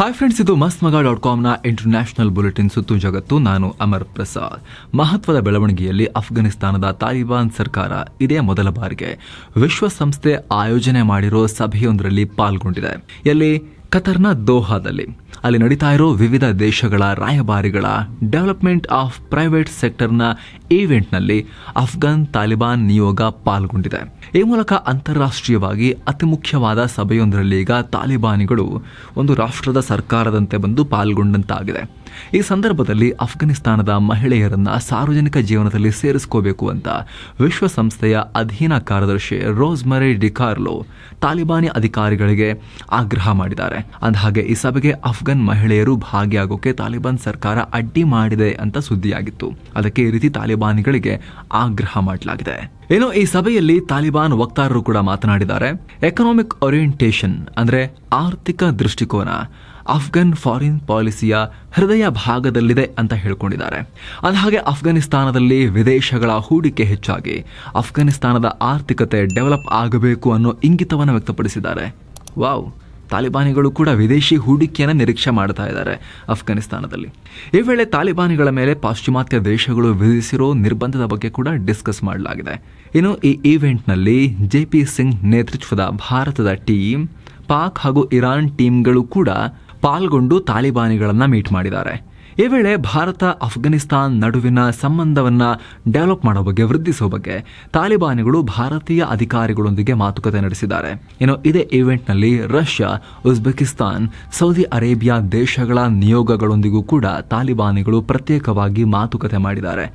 Hi friends ಇದು ಮಸ್ತ್ ಮಗ ಡಾಟ್ ಕಾಮ್ನ ಇಂಟರ್ನ್ಯಾಷನಲ್ ಬುಲೆಟಿನ್ ಸುತ್ತು ಜಗತ್ತು. ನಾನು ಅಮರ್ ಪ್ರಸಾದ್. ಮಹತ್ವದ ಬೆಳವಣಿಗೆಯಲ್ಲಿ ಅಫ್ಘಾನಿಸ್ತಾನದ ತಾಲಿಬಾನ್ ಸರ್ಕಾರ ಇದೇ ಮೊದಲ ಬಾರಿಗೆ ವಿಶ್ವಸಂಸ್ಥೆ ಆಯೋಜನೆ ಮಾಡಿರೋ ಸಭೆಯೊಂದರಲ್ಲಿ ಪಾಲ್ಗೊಂಡಿದೆ. ಎಲ್ಲಿ? ಕತರ್ನ ದೋಹಾದಲ್ಲಿ. ಅಲ್ಲಿ ನಡೀತಾ ಇರೋ ವಿವಿಧ ದೇಶಗಳ ರಾಯಭಾರಿಗಳ ಡೆವಲಪ್ಮೆಂಟ್ ಆಫ್ ಪ್ರೈವೇಟ್ ಸೆಕ್ಟರ್ನ ಈವೆಂಟ್ನಲ್ಲಿ ಅಫ್ಘಾನ್ ತಾಲಿಬಾನ್ ನಿಯೋಗ ಪಾಲ್ಗೊಂಡಿದೆ. ಈ ಮೂಲಕ ಅಂತಾರಾಷ್ಟ್ರೀಯವಾಗಿ ಅತಿ ಮುಖ್ಯವಾದ ಸಭೆಯೊಂದರಲ್ಲಿ ಈಗ ತಾಲಿಬಾನಿಗಳು ಒಂದು ರಾಷ್ಟ್ರದ ಸರ್ಕಾರದಂತೆ ಬಂದು ಪಾಲ್ಗೊಂಡಂತಾಗಿದೆ. ಈ ಸಂದರ್ಭದಲ್ಲಿ ಅಫ್ಘಾನಿಸ್ತಾನದ ಮಹಿಳೆಯರನ್ನ ಸಾರ್ವಜನಿಕ ಜೀವನದಲ್ಲಿ ಸೇರಿಸ್ಕೋಬೇಕು ಅಂತ ವಿಶ್ವಸಂಸ್ಥೆಯ ಅಧೀನ ಕಾರ್ಯದರ್ಶಿ ರೋಸ್ಮರಿ ಡಿಕಾರ್ಲೋ ತಾಲಿಬಾನಿ ಅಧಿಕಾರಿಗಳಿಗೆ ಆಗ್ರಹ ಮಾಡಿದ್ದಾರೆ. ಅಂದಹಾಗೆ, ಈ ಸಭೆಗೆ ಅಫ್ಘಾನ್ ಮಹಿಳೆಯರು ಭಾಗಿಯಾಗೋಕೆ ತಾಲಿಬಾನ್ ಸರ್ಕಾರ ಅಡ್ಡಿ ಮಾಡಿದೆ ಅಂತ ಸುದ್ದಿಯಾಗಿತ್ತು. ಅದಕ್ಕೆ ಈ ರೀತಿ ತಾಲಿಬಾನಿಗಳಿಗೆ ಆಗ್ರಹ ಮಾಡಲಾಗಿದೆ. ಏನು ಈ ಸಭೆಯಲ್ಲಿ ತಾಲಿಬಾನ್ ವಕ್ತಾರರು ಕೂಡ ಮಾತನಾಡಿದ್ದಾರೆ. ಎಕನಾಮಿಕ್ ಓರಿಯೆಂಟೇಷನ್ ಅಂದ್ರೆ ಆರ್ಥಿಕ ದೃಷ್ಟಿಕೋನ ಅಫ್ಘಾನ್ ಫಾರಿನ್ ಪಾಲಿಸಿಯ ಹೃದಯ ಭಾಗದಲ್ಲಿದೆ ಅಂತ ಹೇಳ್ಕೊಂಡಿದ್ದಾರೆ. ಅಂದಹಾಗೆ ಅಫ್ಘಾನಿಸ್ತಾನದಲ್ಲಿ ವಿದೇಶಗಳ ಹೂಡಿಕೆ ಹೆಚ್ಚಾಗಿ ಅಫ್ಘಾನಿಸ್ತಾನದ ಆರ್ಥಿಕತೆ ಡೆವಲಪ್ ಆಗಬೇಕು ಅನ್ನೋ ಇಂಗಿತವನ್ನು ವ್ಯಕ್ತಪಡಿಸಿದ್ದಾರೆ. ವಾವ್. ತಾಲಿಬಾನಿಗಳು ಕೂಡ ವಿದೇಶಿ ಹೂಡಿಕೆಯನ್ನು ನಿರೀಕ್ಷೆ ಮಾಡ್ತಾ ಇದ್ದಾರೆ ಅಫ್ಘಾನಿಸ್ತಾನದಲ್ಲಿ. ಈ ವೇಳೆ ತಾಲಿಬಾನಿಗಳ ಮೇಲೆ ಪಾಶ್ಚಿಮಾತ್ಯ ದೇಶಗಳು ವಿಧಿಸಿರೋ ನಿರ್ಬಂಧದ ಬಗ್ಗೆ ಕೂಡ ಡಿಸ್ಕಸ್ ಮಾಡಲಾಗಿದೆ. ಇನ್ನು ಈ ಈವೆಂಟ್ನಲ್ಲಿ ಜೆ ಪಿ ಸಿಂಗ್ ನೇತೃತ್ವದ ಭಾರತದ ಟೀಮ್, ಪಾಕ್ ಹಾಗೂ ಇರಾನ್ ಟೀಮ್ಗಳು ಕೂಡ ಪಾಲ್ಗೊಂಡು ತಾಲಿಬಾನಿಗಳನ್ನು ಮೀಟ್ ಮಾಡಿದ್ದಾರೆ. ಈ ವೇಳೆ ಭಾರತ, ಅಫ್ಘಾನಿಸ್ತಾನ್ ನಡುವಿನ ಸಂಬಂಧವನ್ನ ಡೆವಲಪ್ ಮಾಡೋ ಬಗ್ಗೆ ವೃದ್ಧಿಸುವ ಬಗ್ಗೆ ತಾಲಿಬಾನಿಗಳು ಭಾರತೀಯ ಅಧಿಕಾರಿಗಳೊಂದಿಗೆ ಮಾತುಕತೆ ನಡೆಸಿದ್ದಾರೆ. ಇನ್ನು ಇದೇ ಈವೆಂಟ್ನಲ್ಲಿ ರಷ್ಯಾ, ಉಜ್ಬೆಕಿಸ್ತಾನ್, ಸೌದಿ ಅರೇಬಿಯಾ ದೇಶಗಳ ನಿಯೋಗಗಳೊಂದಿಗೂ ಕೂಡ ತಾಲಿಬಾನಿಗಳು ಪ್ರತ್ಯೇಕವಾಗಿ ಮಾತುಕತೆ ಮಾಡಿದ್ದಾರೆ.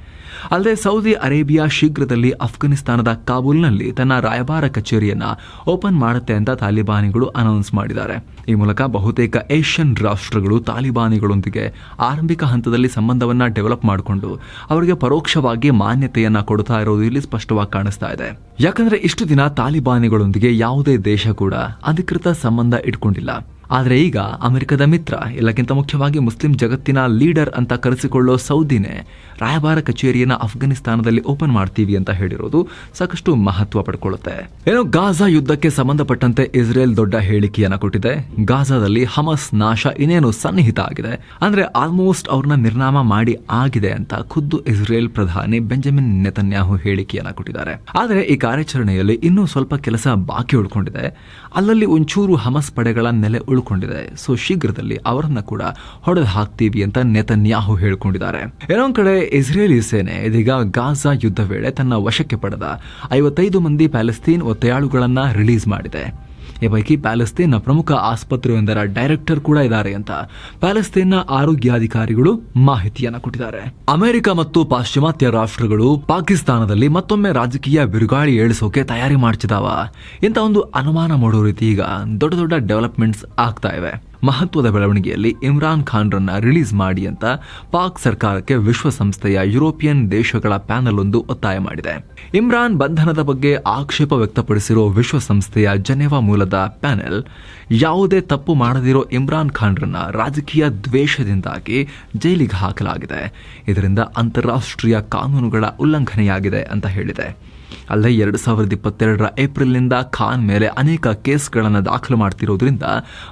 ಅಲ್ಲದೆ ಸೌದಿ ಅರೇಬಿಯಾ ಶೀಘ್ರದಲ್ಲಿ ಅಫ್ಘಾನಿಸ್ತಾನದ ಕಾಬೂಲ್ನಲ್ಲಿ ತನ್ನ ರಾಯಭಾರ ಕಚೇರಿಯನ್ನ ಓಪನ್ ಮಾಡುತ್ತೆ ಅಂತ ತಾಲಿಬಾನಿಗಳು ಅನೌನ್ಸ್ ಮಾಡಿದ್ದಾರೆ. ಈ ಮೂಲಕ ಬಹುತೇಕ ಏಷ್ಯನ್ ರಾಷ್ಟ್ರಗಳು ತಾಲಿಬಾನಿಗಳೊಂದಿಗೆ ಆರಂಭಿಕ ಹಂತದಲ್ಲಿ ಸಂಬಂಧವನ್ನ ಡೆವಲಪ್ ಮಾಡಿಕೊಂಡು ಅವರಿಗೆ ಪರೋಕ್ಷವಾಗಿ ಮಾನ್ಯತೆಯನ್ನ ಕೊಡ್ತಾ ಇರೋದು ಇಲ್ಲಿ ಸ್ಪಷ್ಟವಾಗಿ ಕಾಣಿಸ್ತಾ ಇದೆ. ಯಾಕಂದ್ರೆ ಇಷ್ಟು ದಿನ ತಾಲಿಬಾನಿಗಳೊಂದಿಗೆ ಯಾವುದೇ ದೇಶ ಕೂಡ ಅಧಿಕೃತ ಸಂಬಂಧ ಇಟ್ಕೊಂಡಿಲ್ಲ. ಆದರೆ ಈಗ ಅಮೆರಿಕದ ಮಿತ್ರ, ಎಲ್ಲಕ್ಕಿಂತ ಮುಖ್ಯವಾಗಿ ಮುಸ್ಲಿಂ ಜಗತ್ತಿನ ಲೀಡರ್ ಅಂತ ಕರೆಸಿಕೊಳ್ಳೋ ಸೌದಿನೇ ರಾಯಭಾರ ಕಚೇರಿಯನ್ನು ಅಫ್ಘಾನಿಸ್ತಾನದಲ್ಲಿ ಓಪನ್ ಮಾಡ್ತೀವಿ ಅಂತ ಹೇಳಿರೋದು ಸಾಕಷ್ಟು ಮಹತ್ವ ಪಡ್ಕೊಳ್ಳುತ್ತೆ. ಏನೋ ಗಾಜಾ ಯುದ್ಧಕ್ಕೆ ಸಂಬಂಧಪಟ್ಟಂತೆ ಇಸ್ರೇಲ್ ದೊಡ್ಡ ಹೇಳಿಕೆಯನ್ನ ಕೊಟ್ಟಿದೆ. ಗಾಜಾದಲ್ಲಿ ಹಮಸ್ ನಾಶ ಇನ್ನೇನು ಸನ್ನಿಹಿತ ಆಗಿದೆ. ಅಂದ್ರೆ ಆಲ್ಮೋಸ್ಟ್ ಅವ್ರನ್ನ ನಿರ್ನಾಮ ಮಾಡಿ ಆಗಿದೆ ಅಂತ ಖುದ್ದು ಇಸ್ರೇಲ್ ಪ್ರಧಾನಿ ಬೆಂಜಮಿನ್ ನೆತನ್ಯಾಹು ಹೇಳಿಕೆಯನ್ನ ಕೊಟ್ಟಿದ್ದಾರೆ. ಆದರೆ ಈ ಕಾರ್ಯಾಚರಣೆಯಲ್ಲಿ ಇನ್ನೂ ಸ್ವಲ್ಪ ಕೆಲಸ ಬಾಕಿ ಉಳ್ಕೊಂಡಿದೆ. ಅಲ್ಲಲ್ಲಿ ಒಂಚೂರು ಹಮಸ್ ಪಡೆಗಳ ನೆಲೆ ಉಳ್ಕೊಂಡಿದೆ ಸೊ ಶೀಘ್ರದಲ್ಲಿ ಅವರನ್ನ ಕೂಡ ಹೊಡೆದು ಹಾಕ್ತೀವಿ ಅಂತ ನೆತನ್ಯಾಹು ಹೇಳ್ಕೊಂಡಿದ್ದಾರೆ. ಏನೋ ಕಡೆ ಇಸ್ರೇಲಿ ಸೇನೆ ಇದೀಗ ಗಾಜಾ ಯುದ್ಧ ವೇಳೆ ತನ್ನ ವಶಕ್ಕೆ ಪಡೆದ ಐವತ್ತೈದು ಮಂದಿ ಪ್ಯಾಲೆಸ್ತೀನ್ ಒತ್ತೆಯಾಳುಗಳನ್ನ ರಿಲೀಸ್ ಮಾಡಿದೆ. ಈ ಪೈಕಿ ಪ್ಯಾಲೆಸ್ತೇನ್ನ ಪ್ರಮುಖ ಆಸ್ಪತ್ರೆಯೊಂದರ ಡೈರೆಕ್ಟರ್ ಕೂಡ ಇದ್ದಾರೆ ಅಂತ ಪ್ಯಾಲೆಸ್ತೇನ್ನ ಆರೋಗ್ಯಾಧಿಕಾರಿಗಳು ಮಾಹಿತಿಯನ್ನು ಕೊಟ್ಟಿದ್ದಾರೆ. ಅಮೆರಿಕ ಮತ್ತು ಪಾಶ್ಚಿಮಾತ್ಯ ರಾಷ್ಟ್ರಗಳು ಪಾಕಿಸ್ತಾನದಲ್ಲಿ ಮತ್ತೊಮ್ಮೆ ರಾಜಕೀಯ ಬಿರುಗಾಳಿ ಏಳಿಸೋಕೆ ತಯಾರಿ ಮಾಡ್ತಿದಾವ. ಇಂಥ ಒಂದು ಅನುಮಾನ ಮಾಡೋ ರೀತಿ ಈಗ ದೊಡ್ಡ ದೊಡ್ಡ ಡೆವಲಪ್ಮೆಂಟ್ಸ್ ಆಗ್ತಾ ಇವೆ. ಮಹತ್ವದ ಬೆಳವಣಿಗೆಯಲ್ಲಿ ಇಮ್ರಾನ್ ಖಾನ್ರನ್ನ ರಿಲೀಸ್ ಮಾಡಿ ಅಂತ ಪಾಕ್ ಸರ್ಕಾರಕ್ಕೆ ವಿಶ್ವಸಂಸ್ಥೆಯ ಯುರೋಪಿಯನ್ ದೇಶಗಳ ಪ್ಯಾನಲ್ ಒಂದು ಒತ್ತಾಯ ಮಾಡಿದೆ. ಇಮ್ರಾನ್ ಬಂಧನದ ಬಗ್ಗೆ ಆಕ್ಷೇಪ ವ್ಯಕ್ತಪಡಿಸಿರೋ ವಿಶ್ವಸಂಸ್ಥೆಯ ಜನೆವಾ ಮೂಲದ ಪ್ಯಾನೆಲ್, ಯಾವುದೇ ತಪ್ಪು ಮಾಡದಿರೋ ಇಮ್ರಾನ್ ಖಾನ್ರನ್ನ ರಾಜಕೀಯ ದ್ವೇಷದಿಂದಾಗಿ ಜೈಲಿಗೆ ಹಾಕಲಾಗಿದೆ. ಇದರಿಂದ ಅಂತಾರಾಷ್ಟ್ರೀಯ ಕಾನೂನುಗಳ ಉಲ್ಲಂಘನೆಯಾಗಿದೆ ಅಂತ ಹೇಳಿದೆ. ಅಲ್ಲದೆ ಎರಡು ಸಾವಿರದ ಇಪ್ಪತ್ತೆರಡರ ಏಪ್ರಿಲ್ನಿಂದ ಖಾನ್ ಮೇಲೆ ಅನೇಕ ಕೇಸ್ಗಳನ್ನು ದಾಖಲು ಮಾಡ್ತಿರೋದ್ರಿಂದ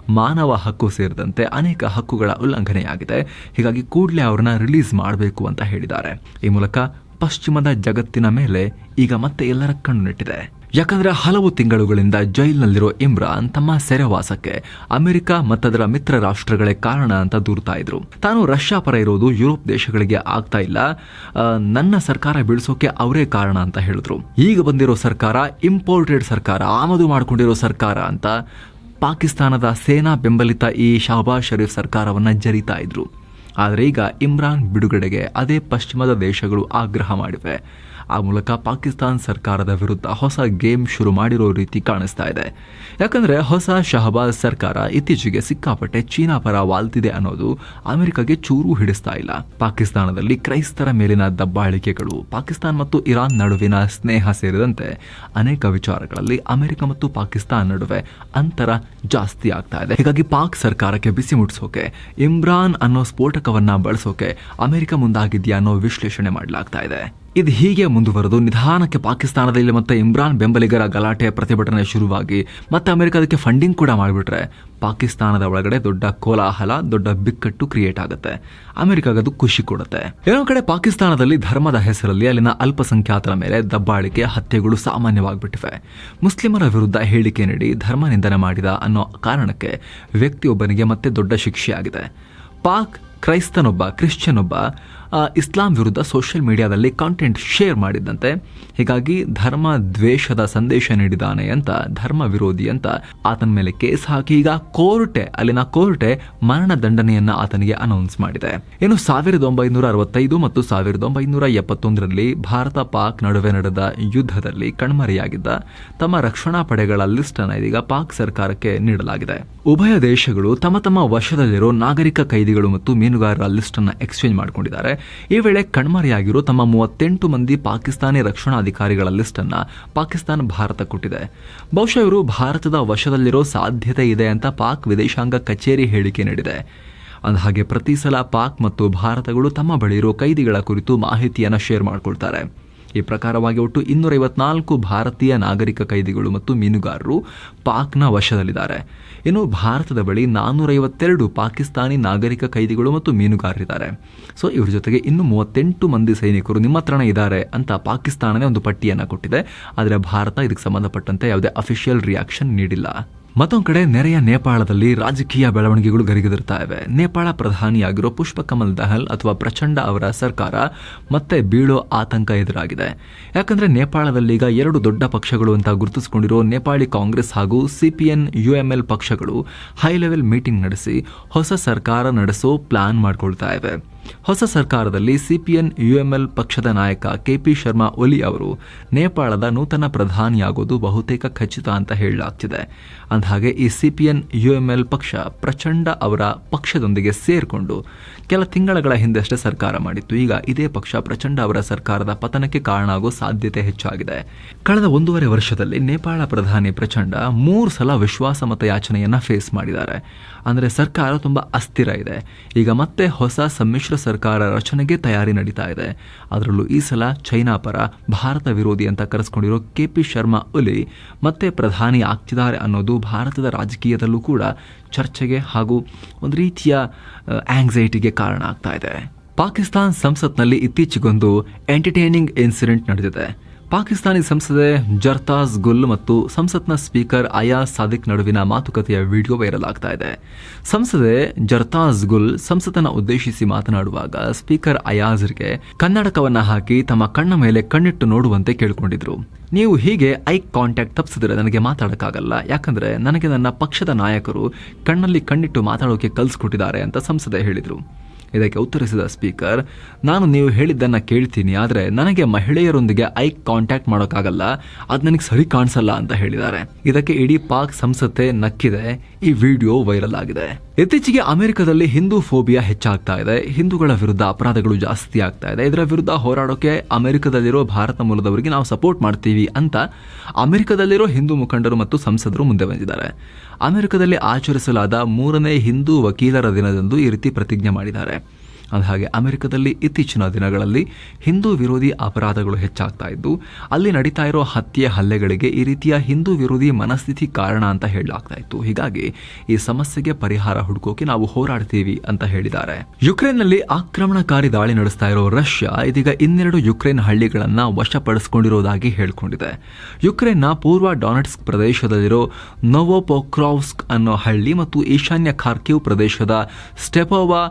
ಮಾನವ ಹಕ್ಕು ಸೇರಿದಂತೆ ಅನೇಕ ಹಕ್ಕುಗಳ ಉಲ್ಲಂಘನೆಯಾಗಿದೆ. ಹೀಗಾಗಿ ಕೂಡಲೇ ಅವರನ್ನ ರಿಲೀಸ್ ಮಾಡಬೇಕು ಅಂತ ಹೇಳಿದ್ದಾರೆ. ಈ ಮೂಲಕ ಪಶ್ಚಿಮದ ಜಗತ್ತಿನ ಮೇಲೆ ಈಗ ಮತ್ತೆ ಎಲ್ಲರ ಕಣ್ಣು ನೆಟ್ಟಿದೆ ಯಾಕಂದ್ರೆ ಹಲವು ತಿಂಗಳುಗಳಿಂದ ಜೈಲಿನಲ್ಲಿರೋ ಇಮ್ರಾನ್ ತಮ್ಮ ಸೆರೆವಾಸಕ್ಕೆ ಅಮೆರಿಕ ಮತ್ತದರ ಮಿತ್ರ ರಾಷ್ಟ್ರಗಳೇ ಕಾರಣ ಅಂತ ದೂರ್ತಾ ಇದ್ರು. ತಾನು ರಷ್ಯಾ ಪರ ಇರೋದು ಯುರೋಪ್ ದೇಶಗಳಿಗೆ ಆಗ್ತಾ ಇಲ್ಲ. ನನ್ನ ಸರ್ಕಾರ ಬೀಳಿಸೋಕೆ ಅವರೇ ಕಾರಣ ಅಂತ ಹೇಳಿದ್ರು. ಈಗ ಬಂದಿರೋ ಸರ್ಕಾರ ಇಂಪೋರ್ಟೆಡ್ ಸರ್ಕಾರ, ಆಮದು ಮಾಡಿಕೊಂಡಿರೋ ಸರ್ಕಾರ ಅಂತ ಪಾಕಿಸ್ತಾನದ ಸೇನಾ ಬೆಂಬಲಿತ ಈ ಶಹಬಾಜ್ ಶರೀಫ್ ಸರ್ಕಾರವನ್ನ ಜರಿತಾ ಇದ್ರು. ಆದರೆ ಈಗ ಇಮ್ರಾನ್ ಬಿಡುಗಡೆಗೆ ಅದೇ ಪಶ್ಚಿಮದ ದೇಶಗಳು ಆಗ್ರಹ ಮಾಡಿವೆ. ಆ ಮೂಲಕ ಪಾಕಿಸ್ತಾನ್ ಸರ್ಕಾರದ ವಿರುದ್ಧ ಹೊಸ ಗೇಮ್ ಶುರು ಮಾಡಿರೋ ರೀತಿ ಕಾಣಿಸ್ತಾ ಇದೆ. ಯಾಕಂದ್ರೆ ಹೊಸ ಶಹಬಾಜ್ ಸರ್ಕಾರ ಇತ್ತೀಚೆಗೆ ಸಿಕ್ಕಾಪಟ್ಟೆ ಚೀನಾ ಪರ ವಾಲ್ತಿದೆ ಅನ್ನೋದು ಅಮೆರಿಕಗೆ ಚೂರು ಹಿಡಿಸ್ತಾ ಇಲ್ಲ. ಪಾಕಿಸ್ತಾನದಲ್ಲಿ ಕ್ರೈಸ್ತರ ಮೇಲಿನ ದಬ್ಬಾಳಿಕೆಗಳು, ಪಾಕಿಸ್ತಾನ್ ಮತ್ತು ಇರಾನ್ ನಡುವಿನ ಸ್ನೇಹ ಸೇರಿದಂತೆ ಅನೇಕ ವಿಚಾರಗಳಲ್ಲಿ ಅಮೆರಿಕ ಮತ್ತು ಪಾಕಿಸ್ತಾನ ನಡುವೆ ಅಂತರ ಜಾಸ್ತಿ ಆಗ್ತಾ ಇದೆ. ಹೀಗಾಗಿ ಪಾಕ್ ಸರ್ಕಾರಕ್ಕೆ ಬಿಸಿ ಮುಟ್ಟಿಸೋಕೆ ಇಮ್ರಾನ್ ಅನ್ನೋ ಸ್ಫೋಟಕವನ್ನ ಬಳಸೋಕೆ ಅಮೆರಿಕ ಮುಂದಾಗಿದ್ಯಾ ಅನ್ನೋ ವಿಶ್ಲೇಷಣೆ ಮಾಡಲಾಗ್ತಾ ಇದೆ. ಇದು ಹೀಗೆ ಮುಂದುವರೆದು ನಿಧಾನಕ್ಕೆ ಪಾಕಿಸ್ತಾನದಲ್ಲಿ ಮತ್ತೆ ಇಮ್ರಾನ್ ಬೆಂಬಲಿಗರ ಗಲಾಟೆ ಪ್ರತಿಭಟನೆ ಶುರುವಾಗಿ ಮತ್ತೆ ಅಮೆರಿಕ ಅದಕ್ಕೆ ಫಂಡಿಂಗ್ ಕೂಡ ಮಾಡಿಬಿಟ್ರೆ ಪಾಕಿಸ್ತಾನದ ಒಳಗಡೆ ದೊಡ್ಡ ಕೋಲಾಹಲ, ದೊಡ್ಡ ಬಿಕ್ಕಟ್ಟು ಕ್ರಿಯೇಟ್ ಆಗುತ್ತೆ. ಅಮೆರಿಕಾಗದು ಖುಷಿ ಕೊಡುತ್ತೆ. ಏನೋ ಕಡೆ ಪಾಕಿಸ್ತಾನದಲ್ಲಿ ಧರ್ಮದ ಹೆಸರಲ್ಲಿ ಅಲ್ಲಿನ ಅಲ್ಪಸಂಖ್ಯಾತರ ಮೇಲೆ ದಬ್ಬಾಳಿಕೆ, ಹತ್ಯೆಗಳು ಸಾಮಾನ್ಯವಾಗಿಬಿಟ್ಟಿವೆ. ಮುಸ್ಲಿಮರ ವಿರುದ್ಧ ಹೇಳಿಕೆ ನೀಡಿ ಧರ್ಮ ನಿಂದನೆ ಮಾಡಿದ ಅನ್ನೋ ಕಾರಣಕ್ಕೆ ವ್ಯಕ್ತಿಯೊಬ್ಬನಿಗೆ ಮತ್ತೆ ದೊಡ್ಡ ಶಿಕ್ಷೆಯಾಗಿದೆ. ಪಾಕ್ ಕ್ರೈಸ್ತನೊಬ್ಬ ಕ್ರಿಶ್ಚಿಯನ್ ಒಬ್ಬ ಇಸ್ಲಾಂ ವಿರುದ್ಧ ಸೋಷಿಯಲ್ ಮೀಡಿಯಾದಲ್ಲಿ ಕಾಂಟೆಂಟ್ ಶೇರ್ ಮಾಡಿದ್ದಂತೆ. ಹೀಗಾಗಿ ಧರ್ಮ ದ್ವೇಷದ ಸಂದೇಶ ನೀಡಿದ್ದಾನೆ ಅಂತ, ಧರ್ಮ ವಿರೋಧಿ ಅಂತ ಆತನ ಮೇಲೆ ಕೇಸ್ ಹಾಕಿ ಈಗ ಕೋರ್ಟೆ, ಅಲ್ಲಿನ ಕೋರ್ಟೆ ಮರಣ ದಂಡನೆಯನ್ನ ಆತನಿಗೆ ಅನೌನ್ಸ್ ಮಾಡಿದೆ. ಇನ್ನು ಸಾವಿರದ ಒಂಬೈನೂರ ಅರವತ್ತೈದು ಮತ್ತು ಸಾವಿರದ ಒಂಬೈನೂರ ಎಪ್ಪತ್ತೊಂದರಲ್ಲಿ ಭಾರತ ಪಾಕ್ ನಡುವೆ ನಡೆದ ಯುದ್ಧದಲ್ಲಿ ಕಣ್ಮರೆಯಾಗಿದ್ದ ತಮ್ಮ ರಕ್ಷಣಾ ಪಡೆಗಳ ಲಿಸ್ಟ್ ಅನ್ನು ಇದೀಗ ಪಾಕ್ ಸರ್ಕಾರಕ್ಕೆ ನೀಡಲಾಗಿದೆ. ಉಭಯ ದೇಶಗಳು ತಮ್ಮ ತಮ್ಮ ವಶದಲ್ಲಿರೋ ನಾಗರಿಕ ಕೈದಿಗಳು ಮತ್ತು ಮೀನುಗಾರರ ಲಿಸ್ಟ್ ಅನ್ನ ಎಕ್ಸ್ಚೇಂಜ್ ಮಾಡಿಕೊಂಡಿದ್ದಾರೆ. ಈ ವೇಳೆ ಕಣ್ಮರೆಯಾಗಿರೋ ತಮ್ಮ ಮೂವತ್ತೆಂಟು ಮಂದಿ ಪಾಕಿಸ್ತಾನಿ ರಕ್ಷಣಾ ಅಧಿಕಾರಿಗಳ ಲಿಸ್ಟ್ ಅನ್ನ ಪಾಕಿಸ್ತಾನ ಭಾರತ ಕೊಟ್ಟಿದೆ. ಬಹುಶಃ ಇವರು ಭಾರತದ ವಶದಲ್ಲಿರೋ ಸಾಧ್ಯತೆ ಇದೆ ಅಂತ ಪಾಕ್ ವಿದೇಶಾಂಗ ಕಚೇರಿ ಹೇಳಿಕೆ ನೀಡಿದೆ. ಅಂದಹಾಗೆ ಪ್ರತಿ ಸಲ ಪಾಕ್ ಮತ್ತು ಭಾರತಗಳು ತಮ್ಮ ಬಳಿ ಇರೋ ಕೈದಿಗಳ ಕುರಿತು ಮಾಹಿತಿಯನ್ನು ಶೇರ್ ಮಾಡಿಕೊಳ್ತಾರೆ. ಈ ಪ್ರಕಾರವಾಗಿ ಒಟ್ಟು ಇನ್ನೂರ ಐವತ್ನಾಲ್ಕು ಭಾರತೀಯ ನಾಗರಿಕ ಕೈದಿಗಳು ಮತ್ತು ಮೀನುಗಾರರು ಪಾಕ್ನ ವಶದಲ್ಲಿದ್ದಾರೆ. ಇನ್ನು ಭಾರತದ ಬಳಿ ನಾನ್ನೂರೈವತ್ತೆರಡು ಪಾಕಿಸ್ತಾನಿ ನಾಗರಿಕ ಕೈದಿಗಳು ಮತ್ತು ಮೀನುಗಾರರಿದ್ದಾರೆ. ಸೊ, ಇವ್ರ ಜೊತೆಗೆ ಇನ್ನು ಮೂವತ್ತೆಂಟು ಮಂದಿ ಸೈನಿಕರು ನಿಮ್ಮ ಇದ್ದಾರೆ ಅಂತ ಪಾಕಿಸ್ತಾನನೇ ಒಂದು ಪಟ್ಟಿಯನ್ನು ಕೊಟ್ಟಿದೆ. ಆದರೆ ಭಾರತ ಇದಕ್ಕೆ ಸಂಬಂಧಪಟ್ಟಂತೆ ಯಾವುದೇ ಅಫಿಷಿಯಲ್ ರಿಯಾಕ್ಷನ್ ನೀಡಿಲ್ಲ. ಮತ್ತೊಂದು ಕಡೆ ನೆರೆಯ ನೇಪಾಳದಲ್ಲಿ ರಾಜಕೀಯ ಬೆಳವಣಿಗೆಗಳು ಗರಿಗೆದಿರ್ತಾ ಇವೆ. ನೇಪಾಳ ಪ್ರಧಾನಿಯಾಗಿರೋ ಪುಷ್ಪಕಮಲ್ ದಹಲ್ ಅಥವಾ ಪ್ರಚಂಡ ಅವರ ಸರ್ಕಾರ ಮತ್ತೆ ಬೀಳೋ ಆತಂಕ ಎದುರಾಗಿದೆ. ಯಾಕಂದ್ರೆ ನೇಪಾಳದಲ್ಲಿ ಈಗ ಎರಡು ದೊಡ್ಡ ಪಕ್ಷಗಳು ಅಂತ ಗುರುತಿಸಿಕೊಂಡಿರೋ ನೇಪಾಳಿ ಕಾಂಗ್ರೆಸ್ ಹಾಗೂ ಸಿಪಿಎನ್ ಯುಎಂಎಲ್ ಪಕ್ಷಗಳು ಹೈ ಲೆವೆಲ್ ಮೀಟಿಂಗ್ ನಡೆಸಿ ಹೊಸ ಸರ್ಕಾರ ನಡೆಸೋ ಪ್ಲಾನ್ ಮಾಡ್ಕೊಳ್ತಾ ಇವೆ. ಹೊಸ ಸರ್ಕಾರದಲ್ಲಿ ಸಿಪಿಎನ್ ಯುಎಂಎಲ್ ಪಕ್ಷದ ನಾಯಕ ಕೆಪಿ ಶರ್ಮಾ ಒಲಿ ಅವರು ನೇಪಾಳದ ನೂತನ ಪ್ರಧಾನಿಯಾಗೋದು ಬಹುತೇಕ ಖಚಿತ ಅಂತ ಹೇಳಲಾಗ್ತಿದೆ. ಅಂದಹಾಗೆ ಈ ಸಿಪಿಎನ್ ಯುಎಂಎಲ್ ಪಕ್ಷ ಪ್ರಚಂಡ ಅವರ ಪಕ್ಷದೊಂದಿಗೆ ಸೇರಿಕೊಂಡು ಕೆಲ ತಿಂಗಳ ಹಿಂದಷ್ಟೇ ಸರ್ಕಾರ ಮಾಡಿತ್ತು. ಈಗ ಇದೇ ಪಕ್ಷ ಪ್ರಚಂಡ ಅವರ ಸರ್ಕಾರದ ಪತನಕ್ಕೆ ಕಾರಣ ಆಗೋ ಸಾಧ್ಯತೆ ಹೆಚ್ಚಾಗಿದೆ. ಕಳೆದ ಒಂದೂವರೆ ವರ್ಷದಲ್ಲಿ ನೇಪಾಳ ಪ್ರಧಾನಿ ಪ್ರಚಂಡ ಮೂರು ಸಲ ವಿಶ್ವಾಸಮತ ಯಾಚನೆಯನ್ನ ಫೇಸ್ ಮಾಡಿದ್ದಾರೆ. ಅಂದರೆ ಸರ್ಕಾರ ತುಂಬ ಅಸ್ಥಿರ ಇದೆ. ಈಗ ಮತ್ತೆ ಹೊಸ ಸಮ್ಮಿಶ್ರ ಸರ್ಕಾರ ರಚನೆಗೆ ತಯಾರಿ ನಡೀತಾ ಇದೆ. ಅದರಲ್ಲೂ ಈ ಸಲ ಚೈನಾ ಪರ ಭಾರತ ವಿರೋಧಿ ಅಂತ ಕರೆಸ್ಕೊಂಡಿರೋ ಕೆ ಪಿ ಶರ್ಮಾ ಒಲಿ ಮತ್ತೆ ಪ್ರಧಾನಿ ಆಗ್ತಿದ್ದಾರೆ ಅನ್ನೋದು ಭಾರತದ ರಾಜಕೀಯದಲ್ಲೂ ಕೂಡ ಚರ್ಚೆಗೆ ಹಾಗೂ ಒಂದು ರೀತಿಯ ಆಂಗ್ಸೈಟಿಗೆ ಕಾರಣ ಆಗ್ತಾ ಇದೆ. ಪಾಕಿಸ್ತಾನ್ ಸಂಸತ್ನಲ್ಲಿ ಇತ್ತೀಚೆಗೊಂದು ಎಂಟರ್ಟೈನಿಂಗ್ ಇನ್ಸಿಡೆಂಟ್ ನಡೆದಿದೆ. ಪಾಕಿಸ್ತಾನಿ ಸಂಸದೆ ಜರ್ತಾಜ್ ಗುಲ್ ಮತ್ತು ಸಂಸತ್ನ ಸ್ಪೀಕರ್ ಅಯಾಸ್ ಸಾದಿಕ್ ನಡುವಿನ ಮಾತುಕತೆಯ ವಿಡಿಯೋ ವೈರಲ್ ಆಗ್ತಾ ಇದೆ. ಸಂಸದೆ ಜರ್ತಾಜ್ ಗುಲ್ ಸಂಸತ್ತನ್ನು ಉದ್ದೇಶಿಸಿ ಮಾತನಾಡುವಾಗ ಸ್ಪೀಕರ್ ಅಯಾಜ್ಗೆ ಕನ್ನಡಕವನ್ನು ಹಾಕಿ ತಮ್ಮ ಕಣ್ಣ ಮೇಲೆ ಕಣ್ಣಿಟ್ಟು ನೋಡುವಂತೆ ಕೇಳಿಕೊಂಡಿದ್ರು. ನೀವು ಹೀಗೆ ಐ ಕಾಂಟ್ಯಾಕ್ಟ್ ತಪ್ಪಿಸಿದ್ರೆ ನನಗೆ ಮಾತಾಡೋಕ್ಕಾಗಲ್ಲ, ಯಾಕಂದ್ರೆ ನನಗೆ ನನ್ನ ಪಕ್ಷದ ನಾಯಕರು ಕಣ್ಣಲ್ಲಿ ಕಣ್ಣಿಟ್ಟು ಮಾತಾಡೋಕೆ ಕಲ್ಸ್ಕೊಟ್ಟಿದ್ದಾರೆ ಅಂತ ಸಂಸದೆ ಹೇಳಿದ್ರು. ಇದಕ್ಕೆ ಉತ್ತರಿಸಿದ ಸ್ಪೀಕರ್, ನಾನು ನೀವು ಹೇಳಿದ್ದನ್ನು ಕೇಳ್ತೀನಿ, ಆದರೆ ನನಗೆ ಮಹಿಳೆಯರೊಂದಿಗೆ ಐ ಕಾಂಟ್ಯಾಕ್ಟ್ ಮಾಡೋಕ್ಕಾಗಲ್ಲ, ಅದು ನನಗೆ ಸರಿ ಕಾಣಿಸಲ್ಲ ಅಂತ ಹೇಳಿದ್ದಾರೆ. ಇದಕ್ಕೆ ಇಡೀ ಪಾಕ್ ಸಂಸತ್ತೆ ನಕ್ಕಿದೆ, ಈ ವಿಡಿಯೋ ವೈರಲ್ ಆಗಿದೆ. ಇತ್ತೀಚೆಗೆ ಅಮೆರಿಕದಲ್ಲಿ ಹಿಂದೂ ಫೋಬಿಯಾ ಹೆಚ್ಚಾಗ್ತಾ ಇದೆ, ಹಿಂದೂಗಳ ವಿರುದ್ಧ ಅಪರಾಧಗಳು ಜಾಸ್ತಿ ಆಗ್ತಾ ಇದೆ. ಇದರ ವಿರುದ್ಧ ಹೋರಾಡೋಕೆ ಅಮೆರಿಕದಲ್ಲಿರೋ ಭಾರತ ಮೂಲದವರಿಗೆ ನಾವು ಸಪೋರ್ಟ್ ಮಾಡ್ತೀವಿ ಅಂತ ಅಮೆರಿಕದಲ್ಲಿರೋ ಹಿಂದೂ ಮುಖಂಡರು ಮತ್ತು ಸಂಸದರು ಮುಂದೆ ಬಂದಿದ್ದಾರೆ. ಅಮೆರಿಕದಲ್ಲಿ ಆಚರಿಸಲಾದ ಮೂರನೇ ಹಿಂದೂ ವಕೀಲರ ದಿನದಂದು ಈ ರೀತಿ ಪ್ರತಿಜ್ಞೆ ಮಾಡಿದ್ದಾರೆ. ಹಾಗೆ ಅಮೆರಿಕದಲ್ಲಿ ಇತ್ತೀಚಿನ ದಿನಗಳಲ್ಲಿ ಹಿಂದೂ ವಿರೋಧಿ ಅಪರಾಧಗಳು ಹೆಚ್ಚಾಗ್ತಾ ಇದ್ದು, ಅಲ್ಲಿ ನಡೀತಾ ಇರೋ ಹತ್ಯೆ ಹಲ್ಲೆಗಳಿಗೆ ಈ ರೀತಿಯ ಹಿಂದೂ ವಿರೋಧಿ ಮನಸ್ಥಿತಿ ಕಾರಣ ಅಂತ ಹೇಳಲಾಗ್ತಾ ಇತ್ತು. ಹೀಗಾಗಿ ಈ ಸಮಸ್ಯೆಗೆ ಪರಿಹಾರ ಹುಡುಕೋಕೆ ನಾವು ಹೋರಾಡ್ತೀವಿ ಅಂತ ಹೇಳಿದ್ದಾರೆ. ಯುಕ್ರೇನ್ನಲ್ಲಿ ಆಕ್ರಮಣಕಾರಿ ದಾಳಿ ನಡೆಸ್ತಾ ಇರೋ ರಷ್ಯಾ ಇದೀಗ ಇನ್ನೆರಡು ಯುಕ್ರೇನ್ ಹಳ್ಳಿಗಳನ್ನ ವಶಪಡಿಸಿಕೊಂಡಿರೋದಾಗಿ ಹೇಳ್ಕೊಂಡಿದೆ. ಯುಕ್ರೇನ್ನ ಪೂರ್ವ ಡಾನೆಟ್ಸ್ಕ್ ಪ್ರದೇಶದಲ್ಲಿರೋ ನೋವೋಪೋಕ್ರಾವ್ಸ್ಕ್ ಅನ್ನೋ ಹಳ್ಳಿ ಮತ್ತು ಈಶಾನ್ಯ ಖಾರ್ಕಿವ್ ಪ್ರದೇಶದ ಸ್ಟೆಪೋವಾ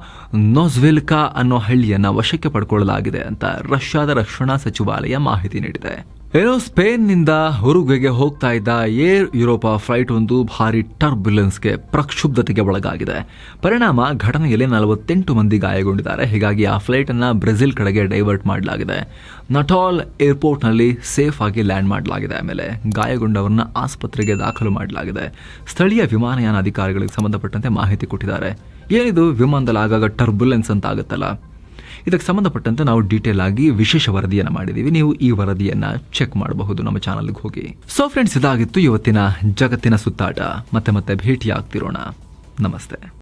ನೋಜ್ವಿಲ್ಕಾ ಅನ್ನೋ ಹಳ್ಳಿಯನ್ನ ವಶಕ್ಕೆ ಪಡ್ಕೊಳ್ಳಲಾಗಿದೆ ಅಂತ ರಷ್ಯಾದ ರಕ್ಷಣಾ ಸಚಿವಾಲಯ ಮಾಹಿತಿ ನೀಡಿದೆ. ಏನೋ ಸ್ಪೇನ್ನಿಂದ ಹುರುಗೆಗೆ ಹೋಗ್ತಾ ಇದ್ದ ಏರ್ ಯುರೋಪಾ ಫ್ಲೈಟ್ ಒಂದು ಭಾರಿ ಟರ್ಬ್ಯುಲೆನ್ಸ್ಗೆ ಪ್ರಕ್ಷುಬ್ಧತೆಗೆ ಒಳಗಾಗಿದೆ. ಪರಿಣಾಮ ಘಟನೆಯಲ್ಲಿ ನಲವತ್ತೆಂಟು ಮಂದಿ ಗಾಯಗೊಂಡಿದ್ದಾರೆ. ಹೀಗಾಗಿ ಆ ಫ್ಲೈಟ್ ಅನ್ನ ಬ್ರೆಜಿಲ್ ಕಡೆಗೆ ಡೈವರ್ಟ್ ಮಾಡಲಾಗಿದೆ. ನಟಾಲ್ ಏರ್ಪೋರ್ಟ್ನಲ್ಲಿ ಸೇಫ್ ಆಗಿ ಲ್ಯಾಂಡ್ ಮಾಡಲಾಗಿದೆ. ಆಮೇಲೆ ಗಾಯಗೊಂಡವರನ್ನ ಆಸ್ಪತ್ರೆಗೆ ದಾಖಲು ಮಾಡಲಾಗಿದೆ. ಸ್ಥಳೀಯ ವಿಮಾನಯಾನ ಅಧಿಕಾರಿಗಳಿಗೆ ಸಂಬಂಧಪಟ್ಟಂತೆ ಮಾಹಿತಿ ಕೊಟ್ಟಿದ್ದಾರೆ. ಏನಿದು? ವಿಮಾನದಲ್ಲಿ ಆಗಾಗ ಟರ್ಬುಲೆನ್ಸ್ ಅಂತ ಆಗುತ್ತಲ್ಲ. ಇದಕ್ಕೆ ಸಂಬಂಧಪಟ್ಟಂತೆ ನಾವು ಡೀಟೇಲ್ ಆಗಿ ವಿಶೇಷ ವರದಿಯನ್ನು ಮಾಡಿದ್ದೀವಿ. ನೀವು ಈ ವರದಿಯನ್ನು ಚೆಕ್ ಮಾಡಬಹುದು ನಮ್ಮ ಚಾನಲ್ಗೆ ಹೋಗಿ. ಸೊ ಫ್ರೆಂಡ್ಸ್ ಇದಾಗಿತ್ತು ಇವತ್ತಿನ ಜಗತ್ತಿನ ಸುತ್ತಾಟ. ಮತ್ತೆ ಮತ್ತೆ ಭೇಟಿ ಆಗ್ತಿರೋಣ ನಮಸ್ತೆ.